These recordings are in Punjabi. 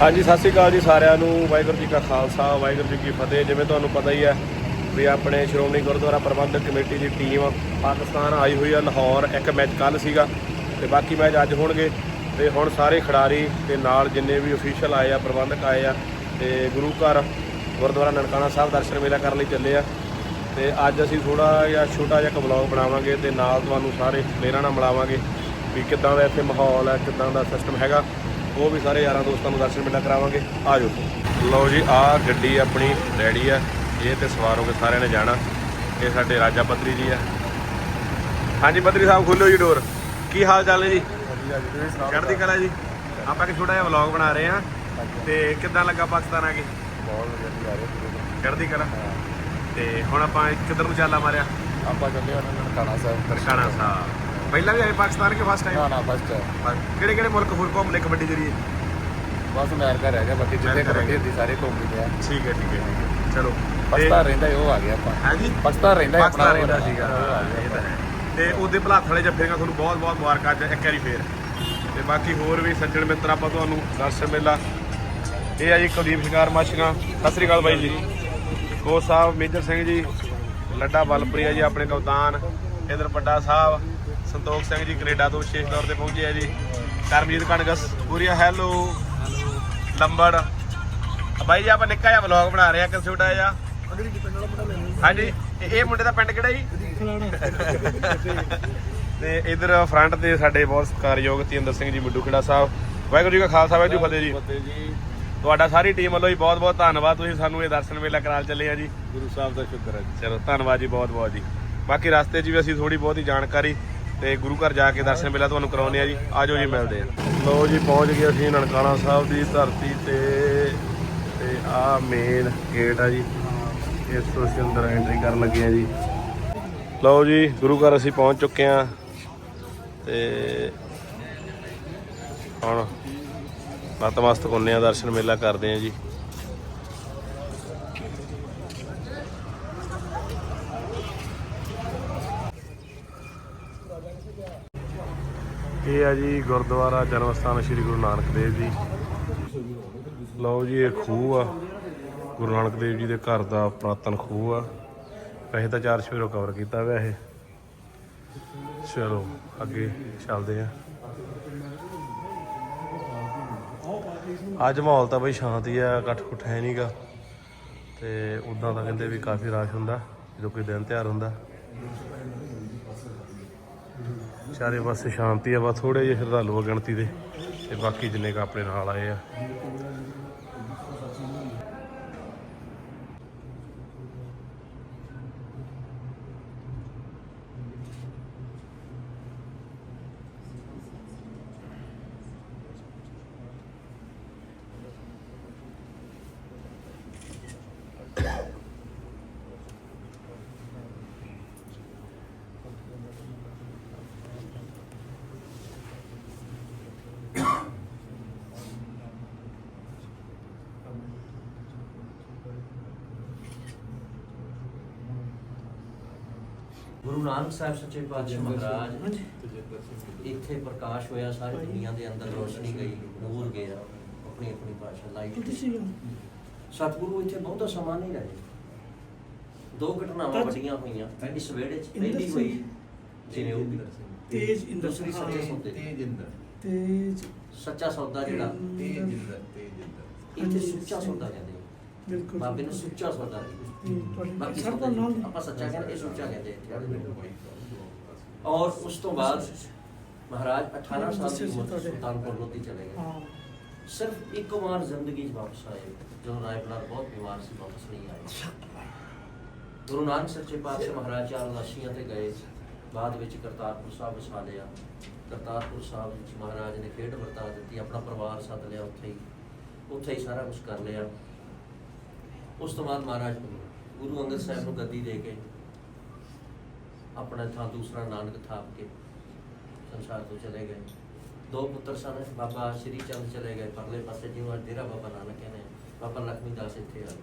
ਹਾਂਜੀ, ਸਤਿ ਸ਼੍ਰੀ ਅਕਾਲ ਜੀ ਸਾਰਿਆਂ ਨੂੰ। ਵਾਹਿਗੁਰੂ ਜੀ ਕਾ ਖਾਲਸਾ, ਵਾਹਿਗੁਰੂ ਜੀ ਕੀ ਫਤਿਹ। ਜਿਵੇਂ ਤੁਹਾਨੂੰ ਪਤਾ ਹੀ ਹੈ ਵੀ ਆਪਣੇ ਸ਼੍ਰੋਮਣੀ ਗੁਰਦੁਆਰਾ ਪ੍ਰਬੰਧਕ ਕਮੇਟੀ ਦੀ ਟੀਮ ਪਾਕਿਸਤਾਨ ਆਈ ਹੋਈ ਆ, ਲਾਹੌਰ। ਇੱਕ ਮੈਚ ਕੱਲ ਸੀਗਾ ਤੇ ਬਾਕੀ ਮੈਚ ਅੱਜ ਹੋਣਗੇ। ਤੇ ਹੁਣ ਸਾਰੇ ਖਿਡਾਰੀ ਤੇ ਨਾਲ ਜਿੰਨੇ ਵੀ ਅਫੀਸ਼ੀਅਲ ਆਏ ਆ, ਪ੍ਰਬੰਧਕ ਆਏ ਆ, ਤੇ ਗੁਰੂ ਘਰ, ਗੁਰਦੁਆਰਾ ਨਨਕਾਣਾ ਸਾਹਿਬ ਦਰਸ਼ਨ ਮੇਲਾ ਕਰਨ ਲਈ ਚੱਲੇ ਆ। ਤੇ ਅੱਜ ਅਸੀਂ ਥੋੜਾ ਜਿਹਾ ਛੋਟਾ ਜਿਹਾ ਵਲੌਗ ਬਣਾਵਾਂਗੇ ਤੇ ਨਾਲ ਤੁਹਾਨੂੰ ਸਾਰੇ ਪਲੇਅਰਾਂ ਨਾਲ ਮਿਲਾਵਾਂਗੇ ਵੀ ਕਿੱਦਾਂ ਦਾ ਇੱਥੇ ਮਾਹੌਲ ਹੈ, ਕਿੱਦਾਂ ਦਾ ਸਿਸਟਮ ਹੈਗਾ। ਉਹ ਵੀ ਸਾਰੇ ਯਾਰਾਂ ਦੋਸਤਾਂ ਨੂੰ ਦਰਸ਼ਨ ਮੇਲਾ ਕਰਾਵਾਂਗੇ। ਆ ਜਾਓ। ਲਓ ਜੀ ਆਹ ਗੱਡੀ ਆਪਣੀ ਰੈਡੀ ਆ। ਇਹ ਤੇ ਸਵਾਰ ਹੋ ਕੇ ਸਾਰਿਆਂ ਨੇ ਜਾਣਾ। ਇਹ ਸਾਡੇ ਰਾਜਾ ਪੱਤਰੀ ਜੀ ਆ। ਹਾਂਜੀ ਪੱਤਰੀ ਸਾਹਿਬ ਖੋਲੋ ਜੀ ਡੋਰ ਕੀ ਹਾਲ ਚਾਲ ਹੈ ਜੀ? ਚੜ੍ਹਦੀ ਕਲਾ ਜੀ। ਆਪਾਂ ਇੱਕ ਛੋਟਾ ਜਿਹਾ ਵਲੌਗ ਬਣਾ ਰਹੇ ਹਾਂ। ਤੇ ਕਿੱਦਾਂ ਲੱਗਾ ਪਾਕਿਸਤਾਨ ਆ ਕੇ? ਬਹੁਤ ਵਧੀਆ ਜੀ ਆ ਰਹੇ ਚੜ੍ਹਦੀ ਕਲਾ। ਤੇ ਹੁਣ ਆਪਾਂ ਕਿੱਧਰ ਨੂੰ ਚਾਲਾ ਮਾਰਿਆ? ਆਪਾਂ ਚੱਲੇ ਉਹਨਾਂ ਨਨਕਾਣਾ ਸਾਹਿਬ ਦਰਸ਼ਾਨਾ ਸਾਹਿਬ। ਪਹਿਲਾਂ ਵੀ ਆਏ ਪਾਕਿਸਤਾਨ ਕੇ ਫਸਟ ਨਾ ਟਾਈਮ ਨਾ ਫਸਟ ਕਿਹੜੇ ਕਿਹੜੇ ਮੁਲਕ ਹੋਰ ਘੁੰਮ ਲਏ ਕਬੱਡੀ ਜਰੀਏ? ਬਸ ਅਮਰੀਕਾ ਰਹਿ ਗਿਆ ਬਾਕੀ ਜਿੱਥੇ ਅਮਰੀਕਾ ਰਹਿ ਕਬੱਡੀ ਹੁੰਦੀ ਸਾਰੇ ਘੁੰਮ ਠੀਕ ਹੈ ਠੀਕ ਹੈ ਠੀਕ ਹੈ। ਚਲੋ ਪਾਕਿਸਤਾਨ ਰਹਿੰਦਾ ਸੀ, ਉਹ ਆ ਗਿਆ ਆਪਾਂ। ਹੈ ਜੀ? ਰਹਿੰਦਾ ਪਾਕਿਸਤਾਨ ਆਪਣਾ, ਰਹਿੰਦਾ ਸੀਗਾ। ਇਹ ਤਾਂ ਹੈ। ਤੇ ਉਹਦੇ ਭਲਾਥ ਵਾਲੇ ਜੱਫੇਗਾ ਤੁਹਾਨੂੰ ਬਹੁਤ ਬਹੁਤ ਮੁਬਾਰਕਾਂ ਅੱਜ ਇੱਕ ਵਾਰੀ ਫੇਰ। ਤੇ ਬਾਕੀ ਹੋਰ ਵੀ ਸੱਜਣ ਮਿੱਤਰ ਆਪਾਂ ਤੁਹਾਨੂੰ ਦਰਸ਼ਨ ਮੇਲਾ। ਇਹ ਆ ਜੀ ਕੁਲਦੀਪ ਸ਼ਿਕਾਰ ਮਾਸ਼ੀਆਂ ਸਤਿ ਸ੍ਰੀ ਅਕਾਲ ਬਾਈ ਜੀ। ਕੋਚ ਸਾਹਿਬ ਮੇਜਰ ਸਿੰਘ ਜੀ ਲੱਡਾ ਬਲਪ੍ਰੀਆ ਜੀ ਆਪਣੇ ਕਪਤਾਨ ਇਧਰ ਵੱਡਾ ਸਾਹਿਬ। ਸੰਤੋਖ ਸਿੰਘ ਜੀ ਕੈਨੇਡਾ ਤੋਂ ਵਿਸ਼ੇਸ਼ ਤੌਰ ਤੇ ਪਹੁੰਚੇ ਆ ਜੀ। ਕਰਮਜੀਤ ਕਣਗਸ ਪੂਰੀਆ ਹੈਲੋ ਲੰਬੜ। ਬਾਈ ਜੀ ਆਪਾਂ ਨਿੱਕਾ ਜਿਹਾ ਵਲੌਗ ਬਣਾ ਰਹੇ ਆ ਕਿ ਛੋਟਾ ਜਿਹਾ। ਹਾਂਜੀ ਇਹ ਮੁੰਡੇ ਦਾ ਪਿੰਡ ਕਿਹੜਾ ਜੀ? ਤੇ ਇਧਰ ਫਰੰਟ ਤੇ ਸਾਡੇ ਬਹੁਤ ਸਤਿਕਾਰਯੋਗ ਤੇਂਦਰ ਸਿੰਘ ਜੀ ਮਿੱਡੂ ਖੇੜਾ ਸਾਹਿਬ। ਵਾਹਿਗੁਰੂ ਜੀ ਕਾ ਖਾਲਸਾ ਵਾਹਿਗੁਰੂ ਜੀ ਫਤਿਹ ਜੀ। ਤੁਹਾਡਾ ਸਾਰੀ ਟੀਮ ਵੱਲੋਂ ਹੀ ਬਹੁਤ ਬਹੁਤ ਧੰਨਵਾਦ। ਤੁਸੀਂ ਸਾਨੂੰ ਇਹ ਦਰਸ਼ਨ ਮੇਲਾ ਕਰਾਲ ਚੱਲੇ ਆ ਜੀ। ਗੁਰੂ ਸਾਹਿਬ ਦਾ ਸ਼ੁਕਰ ਹੈ ਜੀ। ਚਲੋ ਧੰਨਵਾਦ ਜੀ ਬਹੁਤ ਬਹੁਤ ਜੀ। ਬਾਕੀ ਰਸਤੇ 'ਚ ਵੀ ਅਸੀਂ ਥੋੜੀ ਬਹੁਤੀ ਜਾਣਕਾਰੀ ਤੇ ਗੁਰੂ ਘਰ ਜਾ ਕੇ ਦਰਸ਼ਨ ਮੇਲਾ ਤੁਹਾਨੂੰ ਕਰਾਉਨੇ ਆ ਜੀ। ਆਜੋ ਜੀ, ਮਿਲਦੇ ਆ ਲਓ ਜੀ, ਪਹੁੰਚ ਗਏ ਅਸੀਂ ਨਨਕਾਣਾ ਸਾਹਿਬ ਦੀ ਧਰਤੀ ਤੇ। ਤੇ ਆ ਮੇਨ ਗੇਟ ਆ ਜੀ। ਇਸ ਤੋਂ ਅਸੀਂ ਅੰਦਰ ਐਂਟਰੀ ਕਰਨ ਲੱਗੇ ਆ ਜੀ। ਲਓ ਜੀ, ਗੁਰੂ ਘਰ ਅਸੀਂ ਪਹੁੰਚ ਚੁੱਕੇ ਆ ਤੇ ਹੁਣ ਨਤਮਸਤਕ ਹੁੰਨੇ ਆ, ਦਰਸ਼ਨ ਮੇਲਾ ਕਰਦੇ ਆ ਜੀ। ਇਹ ਆ ਜੀ ਗੁਰਦੁਆਰਾ ਜਨਮ ਸਥਾਨ ਸ੍ਰੀ ਗੁਰੂ ਨਾਨਕ ਦੇਵ ਜੀ। ਲਓ ਜੀ, ਇਹ ਖੂਹ ਆ। ਗੁਰੂ ਨਾਨਕ ਦੇਵ ਜੀ ਦੇ ਘਰ ਦਾ ਪ੍ਰਾਤਨ ਖੂਹ ਆ। ਵੈਸੇ ਤਾਂ ਚਾਰ ਸਵੇਰੋਂ ਕਵਰ ਕੀਤਾ ਹੋਇਆ ਇਹ। ਚਲੋ, ਅੱਗੇ ਚੱਲਦੇ ਆ। ਅੱਜ ਮਾਹੌਲ ਤਾਂ ਬਈ ਸ਼ਾਂਤੀ ਆ ਇਕੱਠ ਕੁੱਠ ਹੈ ਨਹੀਂਗਾ ਤੇ ਉਦਾਂ ਤਾਂ ਕਹਿੰਦੇ ਵੀ ਕਾਫੀ ਰਸ਼ ਹੁੰਦਾ, ਜਦੋਂ ਕੋਈ ਦਿਨ ਤਿਉਹਾਰ ਹੁੰਦਾ। ਚਾਰੇ ਪਾਸੇ ਸ਼ਾਂਤੀ ਆ, ਬਸ ਥੋੜੇ ਜਿਹੇ ਸ਼ਰਧਾਲੂ ਆ ਗਿਣਤੀ ਦੇ ਤੇ ਬਾਕੀ ਜਿੰਨੇ ਕ ਆਪਣੇ ਨਾਲ ਆਏ ਆ। ਗੁਰੂ ਨਾਨਕ ਸਾਹਿਬ ਸੱਚੇ ਪਾਤਸ਼ਾਹ ਮਹਾਰਾਜ ਇੱਥੇ ਪ੍ਰਕਾਸ਼ ਹੋਇਆ ਸਾਰੀ ਦੁਨੀਆ ਦੇ ਅੰਦਰ ਰੋਸ਼ਨੀ ਗਈ ਨੂਰ ਗਿਆ ਆਪਣੀ ਆਪਣੀ ਭਾਸ਼ਾ ਲਾਈਟ ਸਤਿਗੁਰੂ ਇੱਥੇ ਬਹੁਤਾ ਸਮਾਂ ਨਹੀਂ ਰਹੇ। ਦੋ ਘਟਨਾਵਾਂ ਵੱਡੀਆਂ ਹੋਈਆਂ ਇਸ ਵੇੜੇ 'ਚ ਪਹਿਲੀ ਹੋਈ ਜਿਵੇਂ ਉਹ ਤੇਜ ਇੰਦਰ ਦੂਸਰੀ ਸੱਚੇ ਸੌਦੇ ਦੀ। ਇੰਦਰ। ਤੇਜ ਸੱਚਾ ਸੌਦਾ ਜਿਹੜਾ। ਇੰਦਰ ਇੱਥੇ ਸੁੱਚਾ ਸੌਦਾ ਕਹਿੰਦੇ ਬਿਲਕੁਲ ਬਾਬੇ ਨੂੰ ਸੁੱਚਾ ਸੌਦਾ ਤੇ ਤੁਹਾਡੀ ਬਾਕੀ ਸਰ ਸੌਦਾ ਦਾ ਨਾਮ ਨਹੀਂ। ਆਪਾਂ ਸੱਚਾ ਕਹਿੰਦੇ ਇਹ ਸੁੱਚਾ ਕਹਿੰਦੇ ਇੱਥੇ ਔਰ ਉਸ ਤੋਂ ਬਾਅਦ ਮਹਾਰਾਜ 18 ਸਾਲ ਦੀ ਉਮਰ 'ਚ ਸੁਲਤਾਨਪੁਰ ਲੋਧੀ ਚਲੇ ਗਏ। ਹਾਂ। ਸਿਰਫ ਇੱਕ ਵਾਰ ਜ਼ਿੰਦਗੀ 'ਚ ਵਾਪਸ ਆਏ। ਜਦੋਂ ਰਾਏ ਬਲਾਰ ਬਹੁਤ ਬਿਮਾਰ ਸੀ ਵਾਪਸ ਨਹੀਂ ਆਏ। ਗੁਰੂ ਨਾਨਕ ਸੱਚੇ ਪਾਤਸ਼ਾਹ ਮਹਾਰਾਜ ਚਾਰ ਉਦਾਸੀਆਂ ਤੇ ਗਏ। ਬਾਅਦ ਵਿੱਚ ਕਰਤਾਰਪੁਰ ਸਾਹਿਬ ਵਸਾ ਲਿਆ। ਕਰਤਾਰਪੁਰ ਸਾਹਿਬ ਵਿੱਚ ਮਹਾਰਾਜ ਨੇ ਖੇਡ ਵਰਤਾ ਦਿੱਤੀ ਆਪਣਾ ਪਰਿਵਾਰ ਸੱਦ ਲਿਆ ਉੱਥੇ ਹੀ। ਉੱਥੇ ਹੀ ਸਾਰਾ ਕੁਝ ਕਰ ਲਿਆ। ਉਸ ਤੋਂ ਬਾਅਦ ਮਹਾਰਾਜ ਗੁਰੂ ਅੰਗਦ ਸਾਹਿਬ ਨੂੰ ਗੱਦੀ ਦੇ ਕੇ ਆਪਣਾ ਥਾਂ ਦੂਸਰਾ ਨਾਨਕ ਥਾਪ ਕੇ ਸੰਸਾਰ ਤੋਂ ਚਲੇ ਗਏ। ਦੋ ਪੁੱਤਰ ਸਨ, ਬਾਬਾ ਸ਼੍ਰੀ ਚੰਦ ਚਲੇ ਗਏ। ਪਰਲੇ ਪਾਸੇ ਜਿਉਂ ਅੱਜ ਡੇਰਾ ਬਾਬਾ ਨਾਨਕ ਨੇ ਬਾਬਾ ਲਖਮੀ ਦਾਸ ਇੱਥੇ ਆ।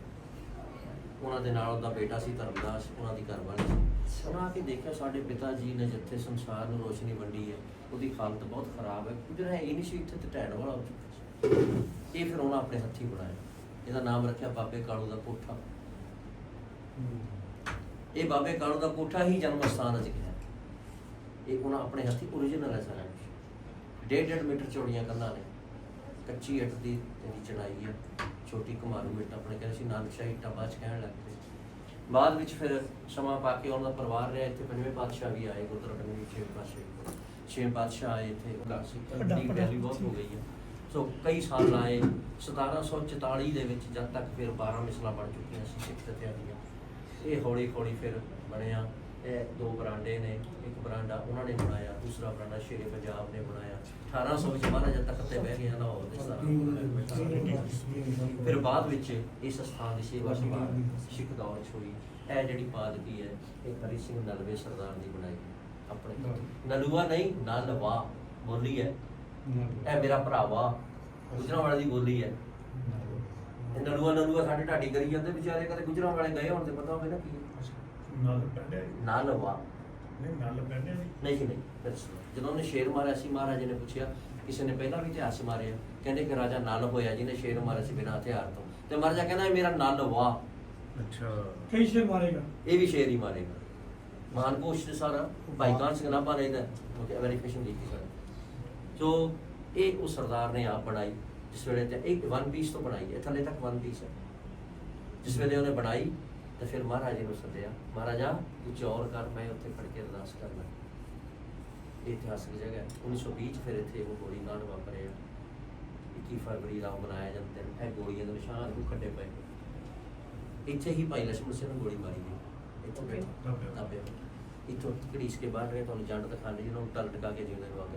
ਉਹਨਾਂ ਦੇ ਨਾਲ ਉਹਦਾ ਬੇਟਾ ਸੀ, ਧਰਮਦਾਸ, ਉਹਨਾਂ ਦੀ ਘਰਵਾਲੀ ਸੀ। ਉਹਨਾਂ ਕੇ ਦੇਖਿਆ ਸਾਡੇ ਪਿਤਾ ਜੀ ਨੇ ਜਿੱਥੇ ਸੰਸਾਰ ਨੂੰ ਰੋਸ਼ਨੀ ਵੰਡੀ ਹੈ, ਉਹਦੀ ਹਾਲਤ ਬਹੁਤ ਖਰਾਬ ਹੈ। ਕੁਝ ਹੈ ਇਹ ਨਹੀਂ ਸੀ, ਇੱਥੇ ਤੇ ਵਾਲਾ ਇਹ ਫਿਰ ਉਹਨਾਂ ਆਪਣੇ ਹੱਥੀਂ ਬਣਾਇਆ। ਇਹਦਾ ਨਾਮ ਰੱਖਿਆ ਬਾਬੇ ਕਾਲੂ ਦਾ ਕੋਠਾ। ਇਹ ਬਾਬੇ ਕਾਲੂ ਦਾ ਕੋਠਾ ਹੀ ਜਨਮ ਸਥਾਨ ਅਜ ਗਿਆ ਇਹ ਉਹਨਾਂ ਆਪਣੇ ਹੱਥੀਂ ਓਰੀਜਨਲ ਹੈ ਸਾਰਾ। ਡੇਢ ਡੇਢ ਮੀਟਰ ਚੌੜੀਆਂ ਕੰਧਾਂ ਨੇ। ਕੱਚੀ ਇੱਟ ਦੀ ਇਹਦੀ ਚੜਾਈ ਹੈ ਛੋਟੀ ਕਮਾਰੂ ਇੱਟ ਆਪਣੇ ਕਹਿੰਦੇ ਸੀ ਨਾਨਕਸ਼ਾਹੀ ਇੱਟਾਂ ਬਾਅਦ 'ਚ ਕਹਿਣ ਲੱਗ ਪਏ। ਬਾਅਦ ਵਿੱਚ ਫਿਰ ਸਮਾਂ ਪਾ ਕੇ ਉਹਨਾਂ ਦਾ ਪਰਿਵਾਰ ਰਿਹਾ ਇੱਥੇ ਪੰਜਵੇਂ ਪਾਤਸ਼ਾਹ ਵੀ ਆਏ ਗੁਰਦੁਆਰਾ ਪੰਜਵੇਂ ਛੇ ਪਾਤਸ਼ਾਹ ਛੇ ਪਾਤਸ਼ਾਹ ਆਏ ਇੱਥੇ ਘਰ ਸੀ ਵੈਲੀ ਬਹੁਤ ਹੋ ਗਈ ਹੈ ਸੋ ਕਈ ਸਾਲ ਲਾਏ 1744 ਦੇ ਵਿੱਚ ਜਦ ਤੱਕ ਫਿਰ 12 ਮਿਸਲਾਂ ਬਣ ਚੁੱਕੀਆਂ ਸੀ ਸਿੱਖ ਜਥੇਬੰਦੀਆਂ ਇਹ ਹੌਲੀ ਹੌਲੀ ਫਿਰ ਬਣਿਆ। ਇਹ ਦੋ ਬਰਾਂਡੇ ਨੇ ਇੱਕ ਬਰਾਂਡਾ ਉਹਨਾਂ ਨੇ ਬਣਾਇਆ ਦੂਸਰਾ ਬਰਾਂਡਾ ਸ਼ੇਰੇ ਪੰਜਾਬ ਨੇ ਬਣਾਇਆ। 1800 ਵਿੱਚ ਮਹਾਰਾਜਾ ਤਖਤ ਤੇ ਬਹਿ ਗਿਆ ਲਾਹੌਰ ਦੇ ਸਾਰਾ ਫਿਰ ਬਾਅਦ ਵਿੱਚ ਇਸ ਸਥਾਨ ਦੀ ਸੇਵਾ ਸੰਭਾਲ ਸਿੱਖ ਦੌਰ 'ਚ ਹੋਈ। ਇਹ ਜਿਹੜੀ ਪਾਦਕੀ ਹੈ ਇਹ ਹਰੀ ਸਿੰਘ ਨਲਵੇ ਸਰਦਾਰ ਦੀ ਬਣਾਈ। ਆਪਣੇ ਨਲੂਆ ਨਹੀਂ ਨਲਵਾ ਬੋਲੀ ਹੈ। ਇਹ ਮੇਰਾ ਭਰਾਵਾ। ਗੁਜਰਾਂ ਦੀ ਬੋਲੀ ਹੈ। ਇਹ ਨਲੂਆ ਨਲੂਆ ਸਾਡੇ ਢਾਡੀ ਕਰੀ ਜਾਂਦੇ ਵਿਚਾਰੇ ਕਦੇ ਗੁਜਰਾਂ ਵਾਲੇ ਗਏ ਹੁਣ ਤੇ ਪਤਾ ਹੋਵੇ ਨਾ ਕੀ। ਨਾਲ ਪੈਂਦੇ ਨਲਵਾ ਨਹੀਂ ਨਾਲ ਪੈਂਦੇ ਨਹੀਂ। ਨਹੀਂ ਜੀ ਨਹੀਂ। ਫਿਰ ਸੁਣੋ। ਜਦੋਂ ਉਹਨੇ ਸ਼ੇਰ ਮਾਰਿਆ ਸੀ ਮਹਾਰਾਜਾ ਨੇ ਪੁੱਛਿਆ ਕਿਸੇ ਨੇ ਪਹਿਲਾਂ ਵੀ ਇਤਿਹਾਸ ਮਾਰਿਆ? ਕਹਿੰਦੇ ਕਿ ਰਾਜਾ ਨਲ ਹੋਇਆ ਜਿਹਨੇ ਸ਼ੇਰ ਮਾਰਿਆ ਸੀ ਬਿਨਾਂ ਹਥਿਆਰ ਤੋਂ। ਤੇ ਮਹਾਰਾਜਾ ਕਹਿੰਦਾ ਇਹ ਮੇਰਾ ਨਲ ਵਾ। ਅੱਛਾ। ਕਈ ਸ਼ੇਰ ਮਾਰੇਗਾ। ਇਹ ਵੀ ਸ਼ੇਰ ਹੀ ਮਾਰੇਗਾ। ਮਹਾਨ ਕੋਸ਼ ਤੇ ਸਾਰਾ। ਭਾਈ ਕਾਨ ਸਿੰਘ ਨਾਭਾ ਨੇ ਇਹਦਾ? ਵੈਰੀਫਿਕੇਸ਼ਨ ਕੀਤੀ ਸਰ ਜੋ ਇਹ ਉਹ ਸਰਦਾਰ ਨੇ ਆਪ ਬਣਾਈ ਜਿਸ ਵੇਲੇ ਤੇ ਇੱਕ ਵਨ ਪੀਸ ਤੋਂ ਬਣਾਈ ਹੈ ਥੱਲੇ ਤੱਕ ਵਨ ਪੀਸ ਹੈ। ਜਿਸ ਵੇਲੇ ਉਹਨੇ ਬਣਾਈ ਤਾਂ ਫਿਰ ਮਹਾਰਾਜ ਜੀ ਨੂੰ ਸੱਦਿਆ ਮਹਾਰਾਜਾ ਤੂੰ ਚੌਰ ਕਰ ਮੈਂ ਉੱਥੇ ਫੜ ਕੇ ਅਰਦਾਸ ਕਰਨਾ ਇਹ ਇਤਿਹਾਸਕ ਜਗ੍ਹਾ 1920 ਫਿਰ ਇੱਥੇ ਉਹ ਗੋਲੀ ਕਾਂਡ ਵਾਪਰਿਆ। 21 ਫਰਵਰੀ ਦਾ ਮਨਾਇਆ ਜਾਂਦਾ ਹੈ। ਇਹ ਗੋਲੀਆਂ ਦੇ ਨਿਸ਼ਾਨ ਨੂੰ ਖੱਡੇ ਪਏ ਇੱਥੇ ਹੀ ਭਾਈ ਲక్ష్ਮਣ ਸਿੰਘ ਨੂੰ ਗੋਲੀ ਮਾਰੀ ਗਈ ਇੱਥੇ ਬੈਠਾ ਦੱਬਿਆ ਇੱਥੋਂ ਘੜੀਸ ਕੇ ਬਾਹਰ ਰਹੇ ਤੁਹਾਨੂੰ ਜੰਡ ਦਿਖਾਣੇ ਜਿਹਨੂੰ ਟਲ ਟਕਾ ਕੇ ਜਿਉਂਦੇ ਨੂੰ ਅੱਗ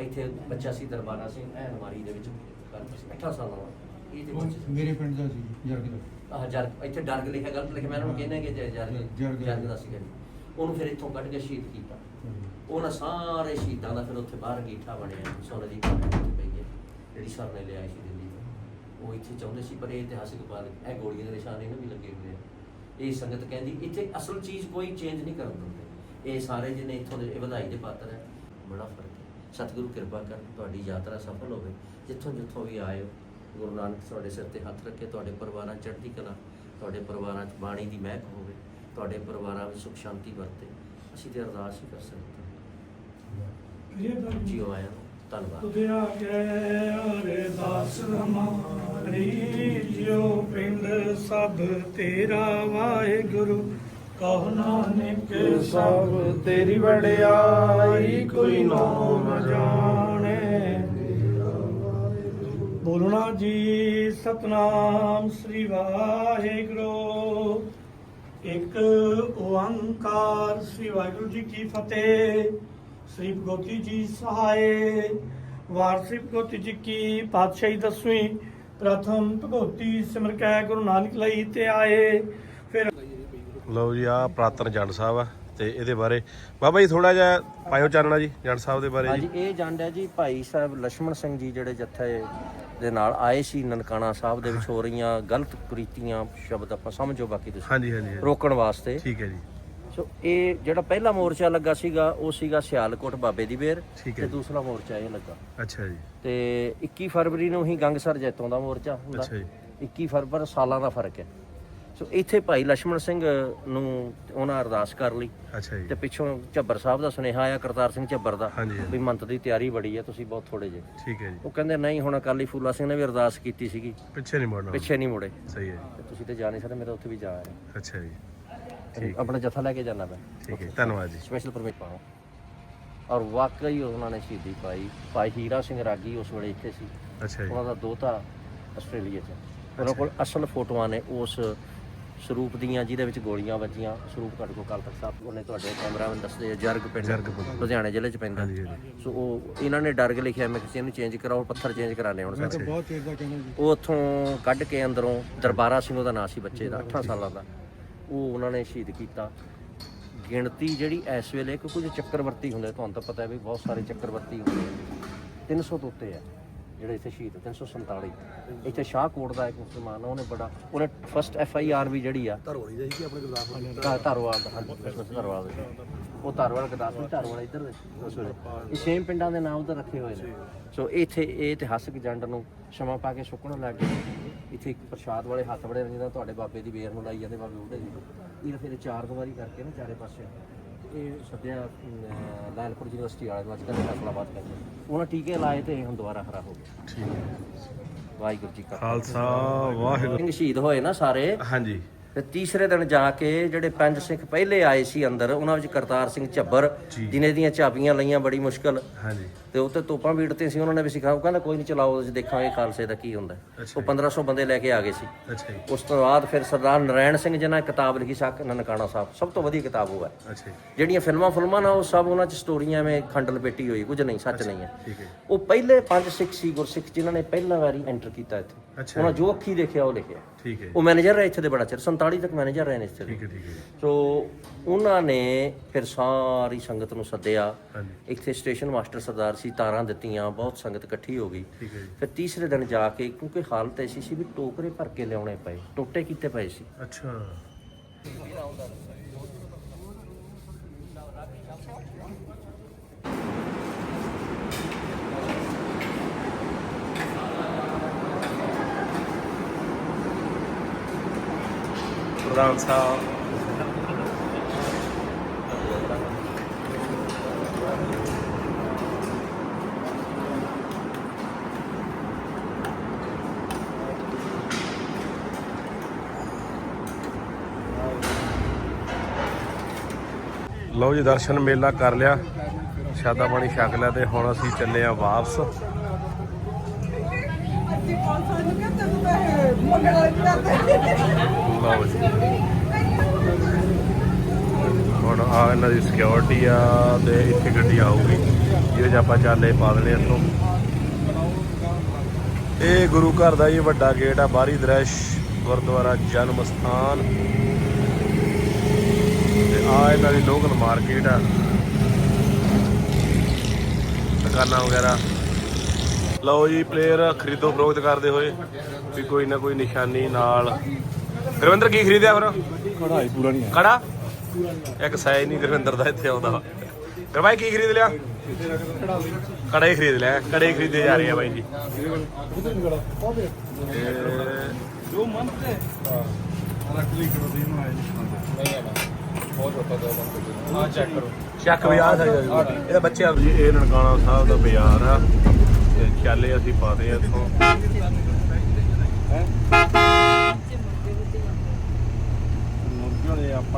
ਇੱਥੇ ਬੱਚਾ ਸੀ ਦਰਬਾਰਾ ਸਿੰਘ ਇਹ ਅਲਮਾਰੀ ਦੇ ਵਿੱਚ ਕਰਦਾ ਸੀ। 8 ਸਾਲਾਂ ਦਾ ਇਹ ਦੇ ਬੱਚੇ ਸੀ। ਮੇਰੇ ਪਿੰਡ ਦਾ ਸੀ ਜਰਗ ਦਾ। ਆਹ ਜਰਗ ਇੱਥੇ ਡਰਗ ਲਿਖਿਆ ਗਲਤ ਲਿਖਿਆ ਮੈਂ ਉਹਨਾਂ ਨੂੰ ਕਹਿੰਦਾ ਕਿ ਜ- ਜਰਗ ਜਰਗ। ਜਰਗ ਦਾ ਸੀਗਾ ਜੀ। ਉਹਨੂੰ ਫਿਰ ਇੱਥੋਂ ਕੱਢ ਕੇ ਸ਼ਹੀਦ ਕੀਤਾ। ਉਹਨਾਂ ਸਾਰੇ ਸ਼ਹੀਦਾਂ ਦਾ ਫਿਰ ਉੱਥੇ ਬਾਹਰ ਅੰਗੀਠਾ ਬਣਿਆ। ਸੋਨੇ ਦੀ ਪਈ ਹੈ ਜਿਹੜੀ ਸਰ ਨੇ ਲਿਆਈ ਸੀ ਦਿੱਲੀ ਤੋਂ। ਉਹ ਇੱਥੇ ਚਾਹੁੰਦੇ ਸੀ ਪਰ ਇਹ ਇਤਿਹਾਸਿਕ ਬਾਤ ਇਹ ਗੋਲੀਆਂ ਦੇ ਨਿਸ਼ਾਨ ਇਹਨਾਂ ਵੀ ਲੱਗੇ ਹੋਏ ਆ। ਇਹ ਸੰਗਤ ਕਹਿੰਦੀ ਇੱਥੇ ਅਸਲ ਚੀਜ਼ ਕੋਈ ਚੇਂਜ ਨਹੀਂ ਕਰਨ ਦਿੰਦੇ। ਇਹ ਸਾਰੇ ਜਿਹਨੇ ਇੱਥੋਂ ਦੇ ਇਹ ਵਧਾਈ ਦੇ ਪਾਤਰ ਹੈ। ਬੜਾ ਫ਼ਰਕ ਹੈ। ਸਤਿਗੁਰੂ ਕਿਰਪਾ ਕਰ ਤੁਹਾਡੀ ਯਾਤਰਾ ਸਫਲ ਹੋਵੇ। ਜਿੱਥੋਂ ਜਿੱਥੋਂ ਵੀ ਹੋ ਗੁਰੂ ਨਾਨਕ ਤੁਹਾਡੇ ਸਿਰ ਤੇ ਹੱਥ ਰੱਖੇ ਤੁਹਾਡੇ ਪਰਿਵਾਰਾਂ ਚੜ੍ਹਦੀ ਕਲਾ ਤੁਹਾਡੇ ਪਰਿਵਾਰਾਂ 'ਚ ਬਾਣੀ ਦੀ ਮਹਿਕ ਹੋਵੇ ਤੁਹਾਡੇ ਪਰਿਵਾਰਾਂ ਵਿੱਚ ਸੁਖ ਸ਼ਾਂਤੀ ਵਰਤੇ। ਅਸੀਂ ਤੇ ਅਰਦਾਸ ਹੀ ਕਰ ਸਕਦੇ ਹਾਂ। ਜੀਓ ਆਇਆ ਧੰਨਵਾਦ। ਤੁਧਿਆ ਗਏ ਅਰਦਾਸ ਹਮਾਰੀ ਜਿਉ ਪਿੰਡ ਸਭ ਤੇਰਾ ਵਾਹਿਗੁਰੂ। ਕਹੋ ਨਾਨਕ ਸਭ ਤੇਰੀ ਵਡਿਆਈ ਕੋਈ ਨਾ ਜਾਣੇ। ਬੋਲਣਾ ਜੀ ਸਤਨਾਮ ਸ੍ਰੀ ਵਾਹਿਗੁਰੂ। ਇੱਕ ਓੰਕਾਰ ਸ੍ਰੀ ਵਾਹਿਗੁਰੂ ਜੀ ਕੀ ਫਤਿਹ। ਸ੍ਰੀ ਭਗਵਤੀ ਜੀ ਸਹਾਏ। ਵਾਰ ਸ੍ਰੀ ਭਗਵਤੀ ਜੀ ਕੀ ਪਾਤਸ਼ਾਹੀ ਦਸਵੀਂ। ਪ੍ਰਥਮ ਭਗਵਤੀ ਸਿਮਰ ਕੈ ਗੁਰੂ ਨਾਨਕ ਲਈ ਤੇ ਆਏ। ਲਓ ਜੀ ਆ ਪ੍ਰਾਤਨ ਜੰਡ ਸਾਹਿਬ ਆ ਤੇ ਇਹਦੇ ਬਾਰੇ ਬਾਬਾ ਜੀ ਥੋੜਾ ਜਿਹਾ ਪਾਇਓ ਚਾਨਣਾ ਜੀ ਜੰਡ ਸਾਹਿਬ ਦੇ ਬਾਰੇ ਜੀ ਇਹ ਜੰਡ ਹੈ ਜੀ ਭਾਈ ਸਾਹਿਬ ਲక్ష్మణ ਸਿੰਘ ਜੀ ਜਿਹੜੇ ਜੱਥੇ ਦੇ ਨਾਲ ਆਏ ਸੀ ਨਨਕਾਣਾ ਸਾਹਿਬ ਦੇ ਵਿੱਚ ਹੋ ਰਹੀਆਂ ਗਲਤ ਕੁਰੀਤੀਆਂ ਸ਼ਬਦ ਆਪਾਂ ਸਮਝੋ ਬਾਕੀ ਤੁਸੀਂ। ਹਾਂਜੀ ਹਾਂਜੀ ਰੋਕਣ ਵਾਸਤੇ। ਠੀਕ ਹੈ ਜੀ। ਸੋ ਇਹ ਜਿਹੜਾ ਪਹਿਲਾ ਮੋਰਚਾ ਲੱਗਾ ਸੀਗਾ ਉਹ ਸੀਗਾ ਸਿਆਲਕੋਟ ਬਾਬੇ ਦੀ ਬੇਰ ਤੇ ਦੂਸਰਾ ਮੋਰਚਾ ਇਹ ਲੱਗਾ। ਅੱਛਾ ਜੀ। ਤੇ 21 ਫਰਵਰੀ ਨੂੰ ਹੀ ਗੰਗਸਰ ਜੈਤੋਂ ਦਾ ਮੋਰਚਾ ਹੁੰਦਾ। ਅੱਛਾ ਜੀ। 21 ਫਰਵਰ ਸਾਲਾਂ ਦਾ ਫ਼ਰਕ ਹੈ। ਸੋ ਇੱਥੇ ਭਾਈ ਲక్ష్మణ ਸਿੰਘ ਨੂੰ ਉਹਨਾਂ ਅਰਦਾਸ ਕਰ ਲਈ। ਅੱਛਾ ਜੀ। ਤੇ ਪਿੱਛੋਂ ਝੱਬਰ ਸਾਹਿਬ ਦਾ ਸੁਨੇਹਾ ਆਇਆ ਕਰਤਾਰ ਸਿੰਘ ਝੱਬਰ ਦਾ ਵੀ ਮੰਤ ਦੀ ਤਿਆਰੀ ਬੜੀ ਹੈ ਤੁਸੀਂ ਬਹੁਤ ਥੋੜੇ ਜੇ ਠੀਕ ਹੈ ਜੀ। ਉਹ ਕਹਿੰਦੇ ਨਹੀਂ ਹੁਣ ਅਕਾਲੀ ਫੂਲਾ ਸਿੰਘ ਨੇ ਵੀ ਅਰਦਾਸ ਕੀਤੀ ਸੀਗੀ। ਪਿੱਛੇ ਨਹੀਂ ਮੁੜਨਾ। ਪਿੱਛੇ ਨਹੀਂ ਮੁੜੇ। ਸਹੀ ਹੈ। ਤੇ ਤੁਸੀਂ ਤੇ ਜਾ ਨਹੀਂ ਸਕਦੇ ਮੈਂ ਉੱਥੇ ਵੀ ਜਾ ਰਿਹਾ ਅੱਛਾ ਜੀ। ਆਪਣਾ ਜਥਾ ਲੈ ਕੇ ਜਾਣਾ ਮੈਂ। ਠੀਕ ਹੈ ਧੰਨਵਾਦ ਜੀ। ਸਪੈਸ਼ਲ ਪਰਮਿਟ ਪਾਓ। ਔਰ ਵਾਕਈ ਉਹਨਾਂ ਨੇ ਸ਼ਹੀਦੀ ਪਾਈ। ਭਾਈ ਹੀਰਾ ਸਿੰਘ ਰਾਗੀ ਉਸ ਵੇਲੇ ਇੱਥੇ ਸੀ। ਅੱਛਾ ਜੀ। ਉਹਨਾਂ ਦਾ ਦੋਤਾ ਆਸਟ੍ਰੇਲੀਆ 'ਚ। ਉਹਨਾਂ ਕੋਲ ਅਸਲ ਫੋਟੋਆਂ ਨੇ ਉਸ ਸਰੂਪ ਦੀਆਂ ਜਿਹਦੇ ਵਿੱਚ ਗੋਲੀਆਂ ਵੱਜੀਆਂ ਸਰੂਪ ਘੱਟ ਕੋ ਕੱਲ ਤੱਕ ਸਾਹਿਬ ਉਹਨੇ ਤੁਹਾਡੇ ਕੈਮਰਾਮੈਨ ਦੱਸਦੇ ਆ ਜਰਗ ਪਿੰਡ ਜਰਗ ਪਿੰਡ। ਲੁਧਿਆਣਾ ਜ਼ਿਲ੍ਹੇ 'ਚ ਪੈਂਦਾ। ਸੋ ਉਹ ਇਹਨਾਂ ਨੇ ਡਰਗ ਲਿਖਿਆ ਮੈਂ ਕਿਸੇ ਨੂੰ ਚੇਂਜ ਕਰਾਓ ਪੱਥਰ ਚੇਂਜ ਕਰਾਣੇ ਹੁਣ ਬਹੁਤ ਦਾ ਕਹਿਣਾ ਜੀ। ਉਹ ਉੱਥੋਂ ਕੱਢ ਕੇ ਅੰਦਰੋਂ ਦਰਬਾਰਾ ਸਿੰਘ ਉਹਦਾ ਨਾਂ ਸੀ ਬੱਚੇ ਦਾ 8 ਸਾਲਾਂ ਦਾ। ਉਹ ਉਹਨਾਂ ਨੇ ਸ਼ਹੀਦ ਕੀਤਾ। ਗਿਣਤੀ ਜਿਹੜੀ ਇਸ ਵੇਲੇ ਕਿ ਕੁਝ ਚੱਕਰਵਰਤੀ ਹੁੰਦੇ ਤੁਹਾਨੂੰ ਤਾਂ ਪਤਾ ਹੈ ਵੀ ਬਹੁਤ ਸਾਰੇ ਚੱਕਰਵਰਤੀ ਹੁੰਦੇ ਆ। 300 ਤੋਂ ਉੱਤੇ ਆ। ਜਿਹੜੇ ਇੱਥੇ ਸ਼ਹੀਦ 347 ਇੱਥੇ ਸ਼ਾਹਕੋਟ ਦਾ ਇੱਕ ਮੁਸਲਮਾਨ ਆ, ਉਹਨੇ ਬੜਾ ਉਹਨੇ ਫਸਟ ਐਫ ਆਈ ਆਰ ਵੀ ਜਿਹੜੀ ਆ ਧਰਵਾਲੀ ਦਾ ਸੀ ਆਪਣੇ ਗੁਰਦਾਸਪੁਰ ਧਰਵਾਲ ਦਾ ਹਾਂਜੀ ਕ੍ਰਿਸਮਸ ਧਰਵਾਲ ਦਾ ਉਹ ਧਰਵਾਲ ਗੁਰਦਾਸਪੁਰ ਧਰਵਾਲ ਇੱਧਰ ਦੇ। ਉਸ ਵੇਲੇ ਇਹ ਸੇਮ ਪਿੰਡਾਂ ਦੇ ਨਾਮ ਉਧਰ ਰੱਖੇ ਹੋਏ ਨੇ। ਸੋ ਇੱਥੇ ਇਹ ਇਤਿਹਾਸਕ ਜੰਡ ਨੂੰ ਸ਼ਮਾ ਪਾ ਕੇ ਸੁੱਕਣ ਲੱਗ ਗਏ ਇੱਥੇ ਇੱਕ ਪ੍ਰਸ਼ਾਦ ਵਾਲੇ ਹੱਥ ਬੜੇ ਨੇ ਜਿਹਦਾ ਤੁਹਾਡੇ ਬਾਬੇ ਦੀ ਬੇਰ ਨੂੰ ਲਾਈ ਜਾਂਦੇ ਬਾਬੇ ਬੁੱਢੇ ਦੀ। ਇਹ ਫਿਰ ਚਾਰ ਦੀਵਾਰੀ ਕਰਕੇ ਨਾ ਚਾਰੇ ਪਾਸੇ। ਇਹ ਸੱਦਿਆ ਅਮ, ਲਾਇਲਪੁਰ ਯੂਨੀਵਰਸਿਟੀ ਵਾਲੇ ਨੂੰ ਅੱਜ ਕੱਲ੍ਹ ਫੈਸਲਾਬਾਦ ਕਰਦੇ ਉਹਨਾਂ ਟੀਕੇ ਲਾਏ ਤੇ ਹੁਣ ਦੁਬਾਰਾ ਹਰਾ ਹੋ ਗਿਆ ਠੀਕ ਵਾਹਿਗੁਰੂ ਜੀ ਕਾ ਖਾਲਸਾ। ਵਾਹਿਗੁਰੂ। ਸਿੰਘ ਸ਼ਹੀਦ ਹੋਏ ਨਾ ਸਾਰੇ। ਹਾਂਜੀ। ਤੇ ਤੀਸਰੇ ਦਿਨ ਜਾ ਕੇ ਜਿਹੜੇ ਪੰਜ ਸਿੱਖ ਪਹਿਲੇ ਆਏ ਸੀ ਅੰਦਰ ਉਹਨਾਂ ਵਿੱਚ ਕਰਤਾਰ ਸਿੰਘ ਝੱਬਰ ਜਿਨੇ ਦੀਆਂ ਚਾਬੀਆਂ ਲਈਆਂ ਬੜੀ ਮੁਸ਼ਕਲ। ਹਾਂਜੀ। ਤੇ ਉੱਤੇ ਤੋਪਾਂ ਵੀੜਤੇ ਸੀ ਉਹਨਾਂ ਨੇ ਵੀ ਸਿਖਾਉ ਕਹਿੰਦਾ ਕੋਈ ਨਹੀਂ ਚਲਾਓ ਅੱਜ ਦੇਖਾਂਗੇ ਖਾਲਸੇ ਦਾ ਕੀ ਹੁੰਦਾ। ਉਹ 1500 ਬੰਦੇ ਲੈ ਕੇ ਆ ਗਏ ਸੀ। ਅੱਛਾ ਜੀ। ਉਸ ਤੋਂ ਬਾਅਦ ਫਿਰ ਸਰਦਾਰ ਨਰਾਇਣ ਸਿੰਘ ਜੀ ਨੇ ਇੱਕ ਕਿਤਾਬ ਲਿਖੀ ਸੱਕ ਨਨਕਾਣਾ ਸਾਹਿਬ। ਸਭ ਤੋਂ ਵਧੀਆ ਕਿਤਾਬ ਉਹ ਹੈ। ਅੱਛਾ ਜੀ। ਜਿਹੜੀਆਂ ਫਿਲਮਾਂ ਫਿਲਮਾਂ ਨਾ ਉਹ ਸਭ ਉਹਨਾਂ 'ਚ ਸਟੋਰੀਆਂ ਐਵੇਂ ਖੰਡ ਲਪੇਟੀ ਹੋਈ ਕੁਝ ਨਹੀਂ ਸੱਚ ਨਹੀਂ ਹੈ। ਉਹ ਪਹਿਲੇ ਪੰਜ ਸਿੱਖ ਸੀ ਗੁਰਸਿੱਖ ਜਿਨ੍ਹਾਂ ਨੇ ਪਹਿਲਾ ਵਾਰੀ ਐਂਟਰ ਕੀਤਾ ਇੱਥੇ। ਉਹਨਾਂ ਜੋ ਅੱਖੀ ਦੇਖਿਆ ਉਹ ਲਿਖਿਆ। ਠੀਕ ਹੈ ਉਹ ਮੈਨੇਜਰ ਰਹੇ ਇੱਥੇ ਦੇ ਬੜਾ ਚਿਰ 47 ਤੱਕ ਮੈਨੇਜਰ ਰਹੇ ਨੇ ਇੱਥੇ ਠੀਕ ਹੈ ਠੀਕ ਹੈ ਸੋ ਉਹਨਾਂ ਨੇ ਫਿਰ ਸਾਰੀ ਸੰਗਤ ਨੂੰ ਸੱਦਿਆ। ਇੱਥੇ ਸਟੇਸ਼ਨ ਮਾਸਟਰ ਸਰਦਾਰ ਸੀ ਤਾਰਾਂ ਦਿੱਤੀਆਂ ਬਹੁਤ ਸੰਗਤ ਇਕੱਠੀ ਹੋ ਗਈ। ਫਿਰ ਤੀਸਰੇ ਦਿਨ ਜਾ ਕੇ ਕਿਉਂਕਿ ਹਾਲਤ ਐਸੀ ਸੀ ਵੀ ਟੋਕਰੇ ਭਰ ਕੇ ਲਿਆਉਣੇ ਪਏ ਟੋਟੇ ਕੀਤੇ ਪਏ ਸੀ। ਅੱਛਾ। ਪ੍ਰਧਾਨ ਸਾਹਿਬ ਲਓ ਜੀ, ਦਰਸ਼ਨ ਮੇਲਾ ਕਰ ਲਿਆ। ਸ਼ਾਦਾ ਪਾਣੀ ਛਕ ਲਿਆ ਤੇ ਹੁਣ ਅਸੀਂ ਚੱਲੇ ਆ ਵਾਪਸ। ਲਓ ਜੀ। ਹੁਣ ਆ ਇਹਨਾਂ ਦੀ ਸਿਕਿਉਰਿਟੀ ਆ ਤੇ ਇੱਥੇ ਗੱਡੀ ਆਊਗੀ। ਜਿਹਦੇ 'ਚ ਆਪਾਂ ਚਾਲੇ ਪਾ ਦੇਣੇ ਇੱਥੋਂ। ਇਹ ਗੁਰੂ ਘਰ ਦਾ ਇਹ ਵੱਡਾ ਗੇਟ ਆ, ਬਾਹਰੀ ਦ੍ਰਿਸ਼, ਗੁਰਦੁਆਰਾ ਜਨਮ ਸਥਾਨ। ਤੇ ਆ ਇਹਨਾਂ ਦੀ ਲੋਕਲ ਮਾਰਕੀਟ ਆ। ਦੁਕਾਨਾਂ ਵਗੈਰਾ। ਲਓ ਜੀ ਪਲੇਅਰ ਖਰੀਦੋ ਫਰੋਖਤ ਕਰਦੇ ਹੋਏ ਵੀ ਕੋਈ ਨਾ ਕੋਈ ਨਿਸ਼ਾਨੀ ਨਾਲ। ਗੁਰਵਿੰਦਰ ਕੀ ਖਰੀਦਿਆ ਫਿਰ? ਕਢਾਈ ਪੂਰਾ ਨਹੀਂ ਕੜਾ? ਇੱਕ ਸਾਈਜ਼ ਨਹੀਂ ਗੁਰਵਿੰਦਰ ਦਾ ਇੱਥੇ ਆਉਂਦਾ। ਗਰਵਾਈ ਕੀ ਖਰੀਦ ਲਿਆ? ਕੜੇ ਖਰੀਦ ਲਿਆ। ਕੜੇ ਖਰੀਦੇ ਜਾ ਰਹੇ ਆ ਬਾਈ ਜੀ। ਜੋ ਮੰਨ ਤੇ। ਰੱਖਲੀ ਕਰੋ ਦੀ ਨੂੰ ਆਏ ਨਹੀਂ ਬਹੁਤ ਛੋਟਾ ਦਾ ਆ ਚੈੱਕ ਕਰੋ। ਚੱਕ ਵੀ ਆ ਸਕਦਾ ਇਹ ਬੱਚੇ ਆ ਜੀ ਇਹ ਨਨਕਾਣਾ ਸਾਹਿਬ ਦਾ ਬਾਜ਼ਾਰ ਆ। ਤੇ ਚਾਲੇ ਅਸੀਂ ਪਾਦੇ ਆ ਇੱਥੋਂ। ਮੁਰਗੇ ਆਪਾਂ